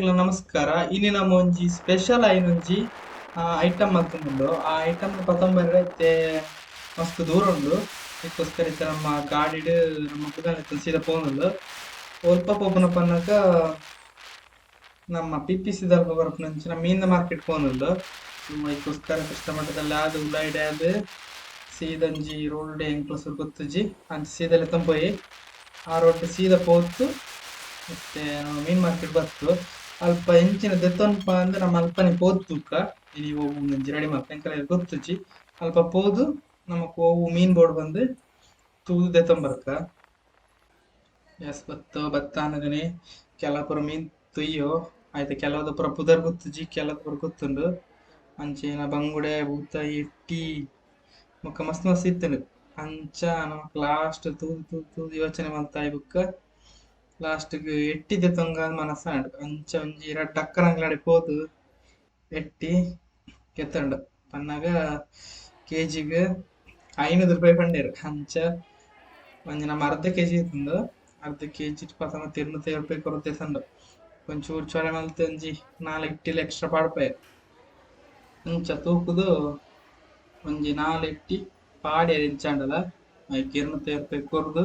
ನಮಸ್ಕಾರ. ಇಲ್ಲಿ ನಮ್ಮ ಒಂಜಿ ಸ್ಪೆಷಲ್ ಆಯಿನೊಂಜಿ ಐಟಮ್ ಮಲ್ತುಂಡು ಆ ಐಟಮ್ ಪತೊಂಬರ್ರೆ ಇತ್ತೆ ಮಸ್ತ್ ದೂರ ಉಂಡು ಇದಕ್ಕೋಸ್ಕರ ಇತ್ತೆ ನಮ್ಮ ಗಾಡಿಡ್ ನಮ್ಮ ಪುದರ್ ಸೀದಾ ಪೋನುಂಡು ಒಲ್ಪ ಪೋಪುನ ಪನ್ನಗ ನಮ್ಮ ಪಿ ಪಿ ಸಿ ದಲ್ಪ ನಮ್ಮ ಮೀನ ಮಾರ್ಕೆಟ್ ಪೋನುಂಡು ಇದಕ್ಕೋಸ್ಕರ ಮಠದಲ್ಲಿ ಆದು ಉಳ್ಳಾಯ್ಡೆ ಆದ್ ಸೀದಂಜಿ ರೋಡ್ ಪ್ಲಸ್ ಗೊತ್ತುಜಿ ಅಂಚ ಸೀದಲೆ ತಂಪೋಯಿ ಆ ರೋಡ್ ಸೀದ ಪೋತು ಮತ್ತೆ ಮೀನ್ ಮಾರ್ಕೆಟ್ ಬತ್ತು. ಅಲ್ಪ ಎಂಚಿನ ದೆತ್ತೊನ್ಪ ಅಂದ್ರೆ ನಮ್ಮ ಅಲ್ಪನೆ ಪೋದು ತೂಕ. ಇನಿ ಹೋಗು ಒಂಜಿ ರೆಡಿ ಮಾರ್ಕ್ ಎಂಕಲ ಗೊತ್ತುಜಿ ಅಲ್ಪ ಪೋದು, ನಮಕ್ ಹೋಗು ಮೀನ್ ಬೋರ್ಡ್ ಬಂದು ತೂದು ದೆತ್ತೊಂಬರ್ಕ ಎಸ್, ಬತ್ತ ಬತ್ತ ಅನ್ನಗನೆ ಕೆಲ ಪುರ ಮೀನ್ ತುಯ್ಯೋ, ಆಯ್ತು ಕೆಲವದ ಪುರ ಪುದರ್ ಗೊತ್ತುಜಿ ಪುರ ಗೊತ್ತುಂಡು. ಅಂಚೆನ ಬಂಗುಡೆ ಬೂತ ಎಟ್ಟಿ, ಮುಖ ಮಸ್ತ್ ಮಸ್ತ್ ಇತ್ತನು ಅಂಚ ನಮಕ್ ಲಾಸ್ಟ್ ತೂದು ತೂದು ತೂದು ಯೋಚನೆ ಮಾಡ್ತಾ ಬುಕ್ಕ ಲಾಸ್ಟ್ಗ್ ಎಟ್ಟಿದೆ ತೊಂಗ ಮನಸ್ಸಾಂಡ್ ಅಂಚ ಒಂಜಿ ರಡ್ಡ್ ಅಕ್ಕನ ಅಂಗಡಿ ಪೋದು ಎಟ್ಟಿ ಕೆತ್ತಂಡು ಪನ್ನಗ ಕೆಜಿಗ್ ಐನೂರು ರೂಪಾಯಿ ಪಂಡೇರು ಅಂಚ ಒಂಜಿ ನಮ್ಮ ಅರ್ಧ ಕೆಜಿ ಇತ್ತುಂಡು ಅರ್ಧ ಕೆಜಿ ಪತಂಗ ತಿರ್ನೂತ್ತೈದು ರೂಪಾಯಿ ಕೊರತೆ ಸಂಡು ಒಂಚೂರು ಚೊರೆ ಮಲ್ತು ಒಂಜಿ ನಾಲ್ ಇಟ್ಟಿಲ್ ಎಕ್ಸ್ಟ್ರಾ ಪಾಡ್ಪಾಯ ಅಂಚ ತೂಕುದು ಒಂಜಿ ನಾಲ್ ಇಟ್ಟಿ ಪಾಡಿ ಎಂಚಾಂಡಲ ಐಕ್ ಇರ್ನೂತ್ತೈದು ರೂಪಾಯಿ ಕೊರ್ದು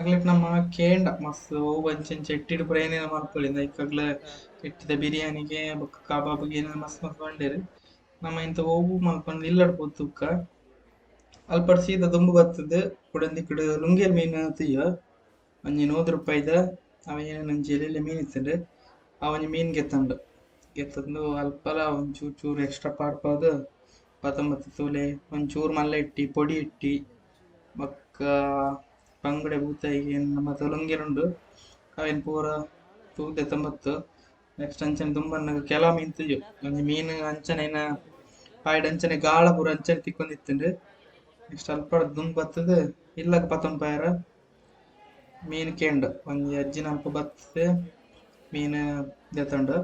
ಅಗ್ಲಿಪ್ ನಮ್ಮ ಕೇಂಡ ಮಸ್ತ್ ಓ ಬಂಚೆಂಚ ಎಟ್ಟಿಡು ಪುರ ಏನೇನ ಮಲ್ಪೊಳಿಂದ ಇಕ್ಕಗ್ಲ ಎಟ್ಟಿದ ಬಿರಿಯಾನಿಗೆ ಬೊಕ್ಕ ಕಬಾಬ್ಗೆ ಏನೇನು ಮಸ್ತ್ ಮಸ್ತ್ ಬಂಡೇರು ನಮ್ಮ ಇಂತ ಹೋಗು ಮಾಡ್ಕೊಂಡು ಇಲ್ಲಡ್ ಪೋದು ತುಕ್ಕ ಅಲ್ಪಡ್ ಸೀದ ದುಂಬು ಬರ್ತದೆ. ಕುಡಂದಿ ಕಡೆ ಲುಂಗಿಯಲ್ ಮೀನು ತೀಯ ಒಂಜಿ ನೂರು ರೂಪಾಯಿದ, ಅವ ಏನೇನು ಒಂಜಿ ಮೀನು ಇತ್ತಂಡು ಅವನಿ ಮೀನ್ ಗೆತ್ತಂಡು ಗೆತ್ತಂದು ಅಲ್ಪಲ ಒಂಚೂರು ಚೂರು ಎಕ್ಸ್ಟ್ರಾ ಪಾಡ್ಪಾದು ಪತ್ತೊಂಬತ್ತು ತೂಲೆ ಒಂಚೂರು ಮಲ್ಲ ಇಟ್ಟಿ, ಪೊಡಿ ಇಟ್ಟಿ, ಬೊಕ್ಕ ಬಂಗುಡೆ ಬೂತಾಯಿಗೆ ನಮ್ಮ ಉಂಡು ಅವೆನ್ ಪೂರ ತೂದೆ ತೊಂಬತ್ತು ನೆಕ್ಸ್ಟ್ ಅಂಚನೆ ದುಂಬನ್ನ ಕೆಲ ಮೀನ್ ತೂಜು ಒಂಜಿ ಮೀನು ಅಂಚನೆನ ಆಯೆಡ್ ಅಂಚನೆ ಗಾಳ ಪೂರ ಅಂಚನೆ ತಿಕ್ಕೊಂದಿತ್ತಂಡು ನೆಕ್ಸ್ಟ್ ಅಲ್ಪ ದುಂಬ್ ಬತ್ತದ, ಇಲ್ಲಗ ಪತ್ತೊಂದು ಪಾಯರ ಮೀನು ಕೇಂಡು. ಒಂಜಿ ಅಜ್ಜಿನ ಅಲ್ಪ ಬತ್ತದೆ, ಮೀನು ದೆತ್ತಂಡು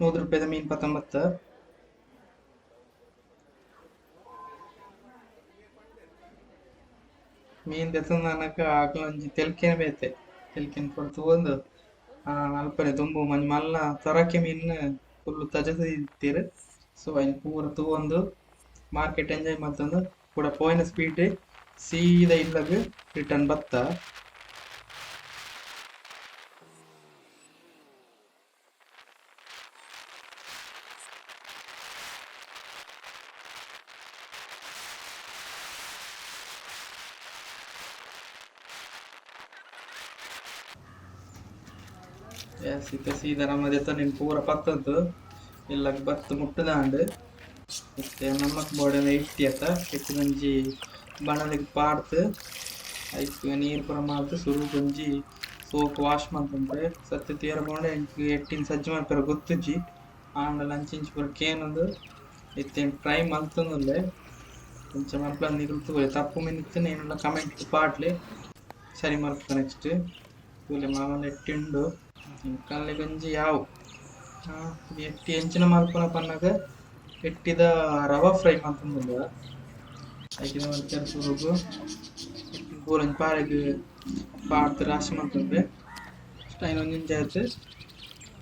ನೂರು ರೂಪಾಯಿದ ಮೀನು ಪತ್ತೊಂಬತ್ತು. ಮೀನ್ ದೆತ್ತಂದು ನನಕ ಆಗ್ಲ ಒಂಜಿ ತೆಲ್ಕೆನೆ ಬೇತೆ. ತೆಲ್ಕೆನ್ ಕೊಡ್ತು ಒಂದು. ಅಲ್ಪನೆ ತುಂಬು ಮಂಜಿ ಮಲ್ಲ ತರಕೆ ಮೀನ್ ಫುಲ್ ತಜದ ಇತ್ತೀರ್ ಸೊ ಅಯ್ನ ಪೂರ ತೂವೊಂದು ಮಾರ್ಕೆಟ್ ಎಂಜಾಯ್ ಮಂತೊಂದು ಕೂಡ ಪೋಯಿನ ಸ್ಪೀಡ್ ಸೀದಾ ಇಲ್ಲಗ್ ರಿಟರ್ನ್ ಬತ್ತ. ಸೀದಾ ಸೀದಾ ನಮ್ಮ ದೆತ್ತ ನಿನ್ ಪೂರ ಪತ್ತದ್ದು ಇಲ್ಲಗ್ ಬತ್ತು ಮುಟ್ಟದಾಂಡ್ ಮತ್ತೆ ನಮ್ಮಕ್ ಬೋಡನ ಇಟ್ಟಿ ಅತ್ತ ಇಟ್ಟು ಗಂಜಿ ಬಣಲಿಗೆ ಪಾಡ್ತು ಐಕ್ ನೀರು ಪುರ ಮಾಲ್ತು ಸುರು ಗಂಜಿ ಸೋಪ್ ವಾಶ್ ಮಾಡ್ತಂದ್ರೆ ಸತ್ಯ ತೀರಗೊಂಡು ಎಂಕ್ ಎಟ್ಟಿನ ಸಜ್ಜು ಮಾಡ್ತಾರ ಗೊತ್ತುಜ್ಜಿ ಆಂಡಲ ಅಂಚಿಂಚಿ ಪುರ ಕೇನೊಂದು ಇತ್ತೇನು ಟ್ರೈ ಮಲ್ತಂದುಲ್ಲೆ కొంచెం అట్లా నిగులుతూ తప్పు మినిస్తే నేను కమెంట్ పాటలే సరి మలుపుతా నెక్స్ట్ ಇವಲೆ ಮಾಮೂಲಿ ಎಟ್ಟಿಂಡು ಕಲ್ಲಿ ಗಂಜಿ ಯಾವು ಎಟ್ಟಿ ಹೆಂಚಿನ ಮಲ್ಪನ ಪನ್ನಾಗ ಎಟ್ಟಿದ ರವಾ ಫ್ರೈ ಮಾಡ್ತಂದು ಐಕಿದ ಮಲ್ಪನ ಸುರುಗು ಪೂರಂಜಿ ಪಾರೆಗ್ ಪಾಡ್ದು ರಾಶಿ ಮಾಡ್ತಂದ್ರೆ ಅಷ್ಟು ಐನೊಂದು ಇಂಚ ಆಯ್ತು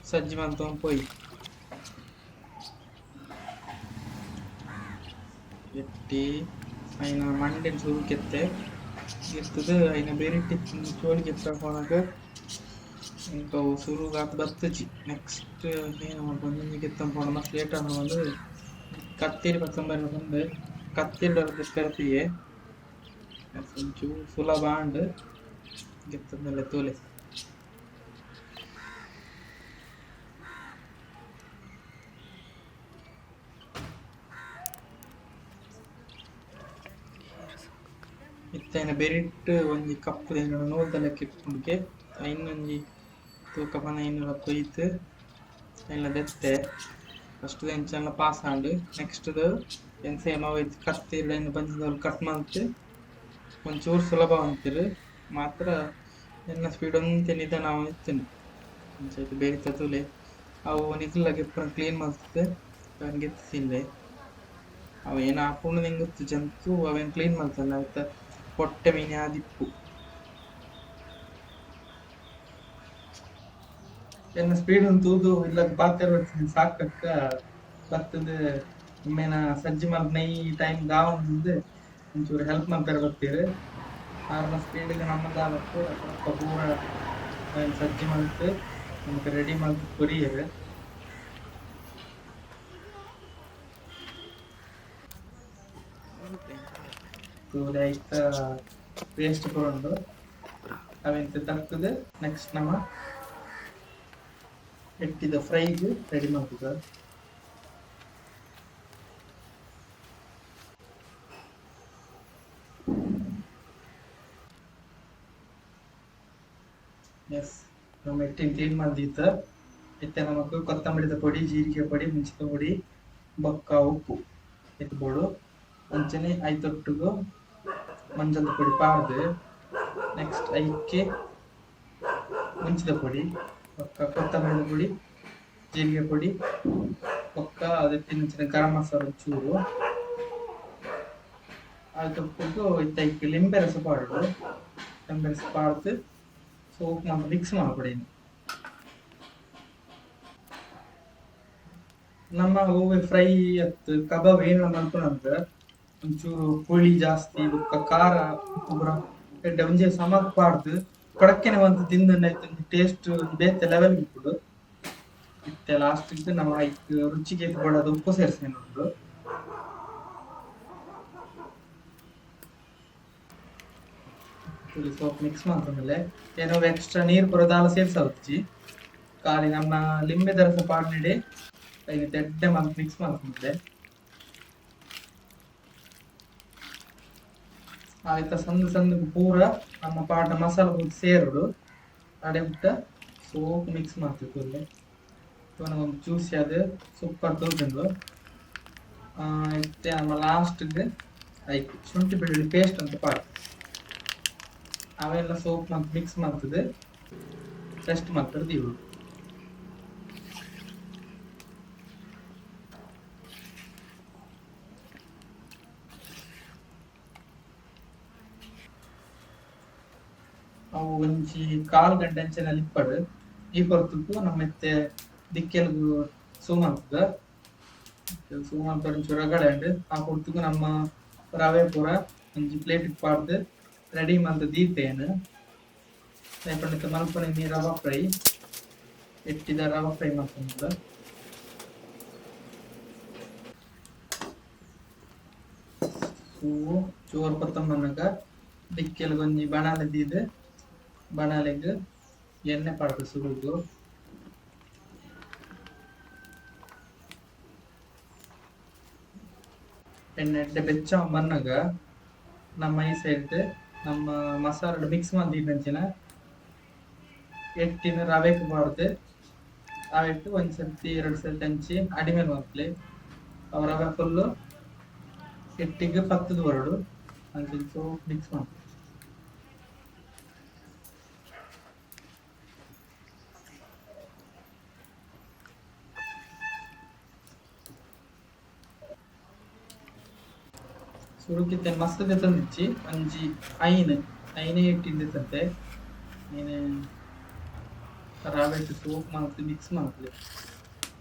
ಸಜ್ಜಿ ಮಾಡ್ತವ್ ಪೋಯಿ ಎಟ್ಟಿ ಐನ ಮಂಡೆನ್ ಸುರು ಕೆತ್ತೆ ಗೆತ್ತದು ಐನ ಬೇರೆ ಚೋಳಿ இப்போ ಶುರು ಬರ್ತಿச்சு ನೆಕ್ಸ್ಟ್ ಏನು ಬಂದಿದ್ದಕ್ಕಿಂತ ಮಾಡೋಣ ಪ್ಲೇಟನ್ನು வந்து கத்திரி பக்கம்பரி வந்து கத்திரியோட திஷ்கரத்தையே கொஞ்சம் சுலபாண்டு ಗೆತ್ತದಲ್ಲ ತೋಲೆ ಇತ್ತೇನ ಬೆರಿಟ್ಟು ಒಂಜಿ ಕಪ್ಪು ನೂಲ್ದಲ್ಲಕ್ಕೆ ಇಟ್ಕೊಂಡ್ಕೆ ಇನ್ನೊಂದು ತೂಕ ಪನ ಇನ್ನೂರ ಕೊಯ್ತು ಎಲ್ಲ ದೆತ್ತೆ. ಫಸ್ಟ್ ಎಂಚನ ಪಾಸ್ ಆಂಡು ನೆಕ್ಸ್ಟ್ ಏನು ಸೇಮ್ ಅವೈತು ಇಲ್ಲ, ಇನ್ನು ಬಂದಿದ್ದವ್ರು ಕಟ್ ಮಾಡ್ತು. ಒಂಚೂರು ಸುಲಭ ಅಂತೀರಿ. ಮಾತ್ರ ಎನ್ನ ಸ್ಪೀಡ್ ಒಂತೆ ನಿಧಾನ ನಾವು ಇತ್ತೇನೆ ಒಂಚೂರು ಬೇರೆ ತತ್ತುಲೆ ಅವು ನಿಖಲಾಗಿ ಪೂರ ಕ್ಲೀನ್ ಮಾಡ್ತಿದ್ದೆ. ಅವನಿಗೆ ತಿನ್ಲೆ ಅವು ಏನು ಹಾಕೊಂಡು ಗೊತ್ತು ಜಂತು, ಅವೇನು ಕ್ಲೀನ್ ಮಾಡ್ತಾನೆ ಆಯ್ತಾ? ಹೊಟ್ಟೆ ಮೀನೆ ಆದಿಪ್ಪು. ಎನ್ನ ಸ್ಪೀಡ್ ಒಂದು ತೂದು ಇಲ್ಲ ಬಾತ್ತರ ಸಾಕಕ್ಕ ಬರ್ತದೆ. ಒಮ್ಮೆನ ಸಜ್ಜಿ ಮಾಡ್ದ ಈ ಟೈಮ್ ದಾವೊಂದು ಒಂಚೂರು ಹೆಲ್ಪ್ ಮಾಡ್ತಾರ ಬರ್ತೀರಿ ಆರ್ನ ಸ್ಪೀಡಿಗೆ ನಮ್ಮದಾಗತ್ತು ಪೂರ ಸಜ್ಜಿ ಮಾಡ್ತು ನಮಗೆ ರೆಡಿ ಮಾಡಿ ಕೊರಿಯರು ಇಷ್ಟ ಪೇಸ್ಟ್ ಕೊಡು ಅವೆಂತ ತರ್ತದೆ ನೆಕ್ಸ್ಟ್ ನಮ್ಮ ಇಟ್ಟಿದ್ದ ಫ್ರೈಗೆ ರೆಡಿ ಮಾಡ್ತಿದ್ದ ಎಸ್ ನಮ್ಮ ಹಿಟ್ಟಿನ ಕ್ಲೀನ್ ಮಾಡ್ದಿತ್ತ. ಇತ್ತೆ ನಮಕ್ ಕೊತ್ತಂಬರಿದ ಪೊಡಿ, ಜೀರಿಗೆ ಪೊಡಿ, ಮೆಣಸಿನ ಪುಡಿ, ಬಕ್ಕ, ಉಪ್ಪು ಎತ್ಬೋಡು ಅಂಚನೆ ಐತೊಟ್ಟಿಗೂ ಮಂಜದ ಪುಡಿ ಪಾಡ್ದು. ನೆಕ್ಸ್ಟ್ ಐಕ್ಕೆ ಮುಂಚಿದ ಪೊಡಿ. ಒಕ್ಕ ಕೊತ್ತಂಬರಿ ಪೊಡಿ ಜೀರಿಗೆ ಪೊಡಿ ಒಕ್ಕ ಅದಕ್ಕೆ ಮುಂಚಿನ ಗರಂ ಮಸಾಲ ಚೂರು ಅದು ಕೊಟ್ಟು ಇತ್ತೈಕ್ಕೆ ಲಿಂಬೆ ರಸ ಪಾಡು ಲಿಂಬೆ ರಸ ಪಾಡ್ದು ಸೋಪ್ ಮಾಡಿ ಮಿಕ್ಸ್ ಮಾಡ್ಬಿಡಿ ನಮ್ಮ ಹೂವೆ ಫ್ರೈ ಅತ್ತು ಕಬಾಬ್ ಏನು ಮಾಡ್ಕೊಂಡ್ರೆ ಒಂಚೂರು ಹುಳಿ ಜಾಸ್ತಿ ಬೊಕ್ಕ ಖಾರ ಪೂರ ಎಡ್ಡೆ ಒಂಜೆ ಸಮಕ್ ಪಾಡ್ದು ಕೊಡಕ್ಕೆನೆ ಒಂದು ತಿಂದ ಟೇಸ್ಟ್ ಬೇತೆ ಲೆವೆಲ್ ಇಟ್ಬಿಡು ಇತ್ತೆ ಲಾಸ್ಟ್ ನಮ್ಮ ಐಕ್ ರುಚಿಗೆ ಇಟ್ಕೊಳ್ಳೋದು ಉಪ್ಪು ಸೇರಿಸಿ ನೋಡುದು ಸ್ವಲ್ಪ ಮಿಕ್ಸ್ ಮಾಡ್ಕೊಂಡ್ಮೇಲೆ ಏನೋ ಎಕ್ಸ್ಟ್ರಾ ನೀರು ಬರೋದಾಲ ಸೇರಿಸಿ ಖಾಲಿ ನಮ್ಮ ಲಿಂಬೆ ದರಸ ಪಾಡ್ನಿಡಿ ಮಾಡಿ ಮಿಕ್ಸ್ ಮಾಡ್ಕೊಂಡೆ ಆಯ್ತಾ, ಸಂದು ಸಂದು ಪೂರ ನಮ್ಮ ಪಾಟ ಮಸಾಲ ಪೂರ ಸೇರುಡು ಅಡೆ ಬಿಟ್ಟ ಸೋಪ್ ಮಿಕ್ಸ್ ಮಾಡ್ತಿತ್ತು ಅಲ್ಲಿ ಒಂದು ಜ್ಯೂಸಿ ಅದು ಸೂಪರ್ ತೋರ್ಕೊಂಡು ಇತ್ತೆ ನಮ್ಮ ಲಾಸ್ಟ್ಗೆ ಆಯ್ತು ಶುಂಠಿ ಬೆಳ್ಳುಳ್ಳಿ ಪೇಸ್ಟ್ ಅಂತ ಪಾಡ್ ಅವೆಲ್ಲ ಸೋಪ್ ಮತ್ತು ಮಿಕ್ಸ್ ಮಾಡ್ತದೆ. ರೆಸ್ಟ್ ಮಾಡ್ತಾರೆ ಇವರು ಅವು ಒಂಜಿ ಕಾಲ್ ಗಂಟೆ ಅಂಚೆನಲ್ಲಿ ಇಪ್ಪಡು. ಈ ಹೊರತು ನಮ್ಮತ್ತೆ ದಿಕ್ಕೆಲ್ಗು ಸೋಮಂತ ಸೋಮಂತ ಒಂಚೂರು ಉಂಡು ಆ ಹೊರತು ನಮ್ಮ ರವೆ ಪೂರ ಒಂಜಿ ಪ್ಲೇಟ್ ಪಾಡ್ದು ರೆಡಿ ಮಂತ ದೀಪೇನು ಪಂಡಿತ ಮಲ್ಪನೆ ನೀ ರವಾ ಫ್ರೈ. ಎಟ್ಟಿದ ರವಾ ಫ್ರೈ ಮಾಡ್ಕೊಂಡ ಹೂವು ಚೋರ್ ಪತ್ತಮ್ಮನಗ ದಿಕ್ಕೆಲ್ ಒಂಜಿ ಬಣಾಲೆ ಬಣಾಲೆಗ್ ಎಣ್ಣೆ ಪಾಡ್ದು ಸುರುದು ಎಣ್ಣೆ ಬೆಚ್ಚ ಮನ್ನಗ ನಮ್ಮ ಈ ಸೈಡ್ ನಮ್ಮ ಮಸಾಲ ಮಿಕ್ಸ್ ಮಾಡಿದಂಚಿನ ಎಟ್ಟಿನ ರವೆ ಬಾರ್ದು ರವೆ ಇಟ್ಟು ಒಂದ್ ಸರ್ತಿ, ಎರಡು ಸರ್ತಿ ಹಂಚಿ ಅಡಿಮೇಲೆ ಮಾಡ್ಲಿ ಅವ ರವೆ ಫುಲ್ಲು ಎಟ್ಟಿಗೆ ಪತ್ತದ ಹಂಗೆ ಸೋಪ್ ಮಿಕ್ಸ್ ಮಾಡಿ ಸುರುಕಿತ್ತೆ ಮಸ್ತ್ ತಂದಿಚ್ಚಿ ಒಂಜಿ ಐನ್ ಐನೇ ಇಟ್ಟಿದ್ದಂತೆ ನೀನೆ ರವೆ ಸೋಪ್ ಮಾಡ್ತಿ ಮಿಕ್ಸ್ ಮಾಡ್ಲಿ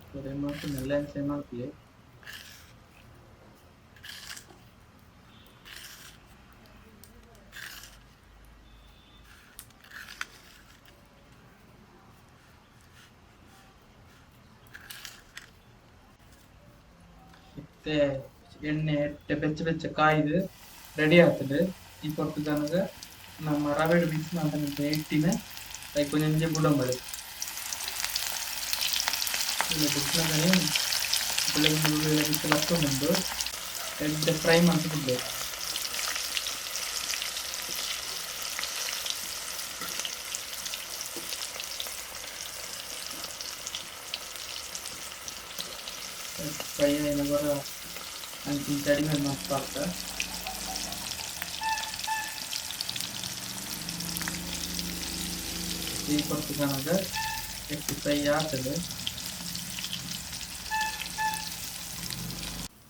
ಸರಿ ಮಾಡ್ತೀನಿ ಎಲ್ಲ ಎಂಚೆ ಮಾಡ್ಲಿ ಮತ್ತೆ എണ്ണ ഇട്ട് വെച്ച് വെച്ച് കായത് റെഡി ആക്കിട്ട് ഈ പുറത്ത് തന്നത് നമ്മൾ റവയുടെ മിക്സ് നടന്ന വേട്ടിന് കൊഞ്ഞഞ്ച് പുളം വരും ഇളക്കുന്നുണ്ട് എന്റെ ഫ്രൈ മാറ്റിട്ടുണ്ട് ഫ്രൈ ആയിരുന്നു കുറേ ಅಂಚಿನ ಕಡಿಮೆ ಮಸ್ತ್ ಆಗ್ತದೆ. ಈ ಕೊಟ್ಟು ನನಗೆ ಎಷ್ಟು ಫ್ರೈ ಆಗ್ತದೆ?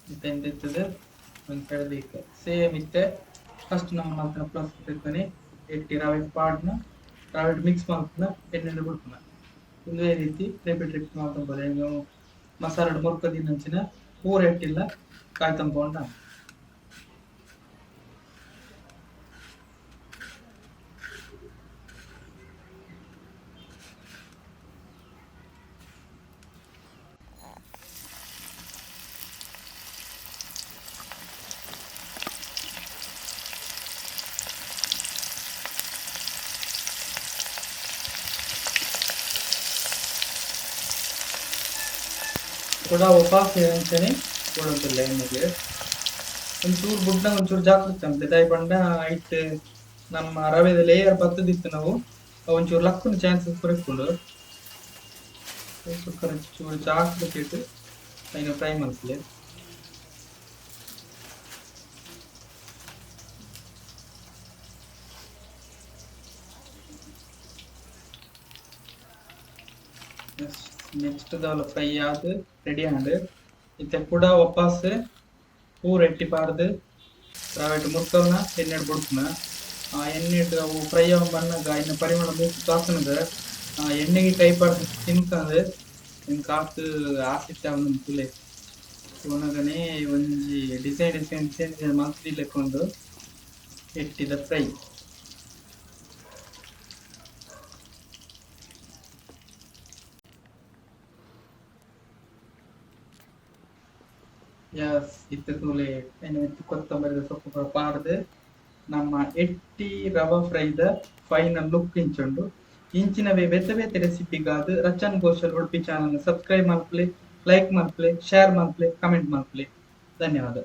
ಮತ್ತೆ ಒಂದು ಕಡಲಿಕ್ಕೆ ಸೇಮ್ ಇತ್ತೆ ಫಸ್ಟ್ ನಮ್ಮ ಮಾತ್ರ ಪ್ಲಸ್ ಇರ್ತಾನೆ ಎಟ್ಟಿ ರವೆ ಪಾಡ್ನ, ರವೆ ಮಿಕ್ಸ್ ಮಾಡ್ತಾನ ಎಣ್ಣೆಣ್ಣೆ ಬಿಡ್ತಾನ ಇದೇ ರೀತಿ ರಿಪೀಟ್ ರಿಪೀಟ್ ಮಾಡ್ಕೊಂಬೋದು ನೀವು. ಮಸಾಲೆ ಮುರ್ಕದಿನ ನಂಚಿನ ಪೂರ ಇಟ್ಟಿಲ್ಲ ಕಾಯಿ ತಂಪೊಂಡ थोडा पाऊस त्याने ಕೊಡುತ್ತಿಲ್ಲ ಹೆಣ್ಣಿಗೆ ಒಂಚೂರು ಗುಡ್ಡ ಒಂಚೂರು ಜಾಗೃತಿ ಅಂತೆ ದಾಯಿ ಪಂಡ ಐಟ್ ನಮ್ಮ ರವೆದ ಲೇಯರ್ ಬತ್ತದಿತ್ತು ನಾವು ಒಂಚೂರು ಲಕ್ಕನ ಚಾನ್ಸಸ್ ಕೊರೆಕೊಂಡು ಚೂರು ಜಾಗೃತಿ ಇಟ್ಟು ಅದನ್ನು ಫ್ರೈ ಮಾಡಿಸ್ಲಿ ನೆಕ್ಸ್ಟ್ ದಾಲ್ ಫ್ರೈ ಆದ್ ರೆಡಿ ಆಂಡ್ ಇತ್ತೆ ಕೂಡ ವಾಪಸ್ ಪೂರ ಎಟ್ಟಿ ಪಾರ್ದು ರವೆಟ್ ಮುತ್ತಲ್ನ ಎಣ್ಣೆ ಬಿಡ್ತನ ಆ ಎಣ್ಣೆ ಅವು ಫ್ರೈ ಬಣ್ಣಗ ಇನ್ನು ಪರಿಮಳ ಮೂಸು ತಾಸನದ ಆ ಎಣ್ಣೆಗೆ ಕೈ ಪಾಡ್ದು ತಿನ್ಕಂದು ನಿನ್ ಕಾತು ಆಸಿಟ್ಟ ಅವನ ತುಲೆ ಇವನಗನೆ ಒಂಜಿ ಡಿಸೈನ್ ಡಿಸೈನ್ ಡಿಸೈನ್ ಡಿಸೈನ್ ಮಾತ್ರ ಲೆಕ್ಕೊಂಡು ಎಟ್ಟಿದ ಫ್ರೈ ಯಸ್ ಇತ್ತ ತೂಲೆ ಏನು ಇತ್ತು ಕೊತ್ತಂಬರಿ ಸೊಪ್ಪು ಪಾಡ್ದು ನಮ್ಮ ಎಟ್ಟಿ ರವ ಫ್ರೈದ ಫೈನಲ್ ಲುಕ್ ಇಂಚುಂಡು. ಇಂಚಿನವೇ ಬೇತೆ ಬೇತೆ ರೆಸಿಪಿಗಾದ ರಚನ್ ಘೋಷಲ್, ಉಡುಪಿ ಚಾನಲ್ ಸಬ್ಸ್ಕ್ರೈಬ್ ಮಾಡ್ಕೊಳ್ಳಿ ಲೈಕ್ ಮಾಡ್ಕೊಳ್ಳಿ ಶೇರ್ ಮಾಡ್ಕೊಳ್ಳಿ ಕಮೆಂಟ್ ಮಾಡ್ಕೊಳ್ಳಿ ಧನ್ಯವಾದ.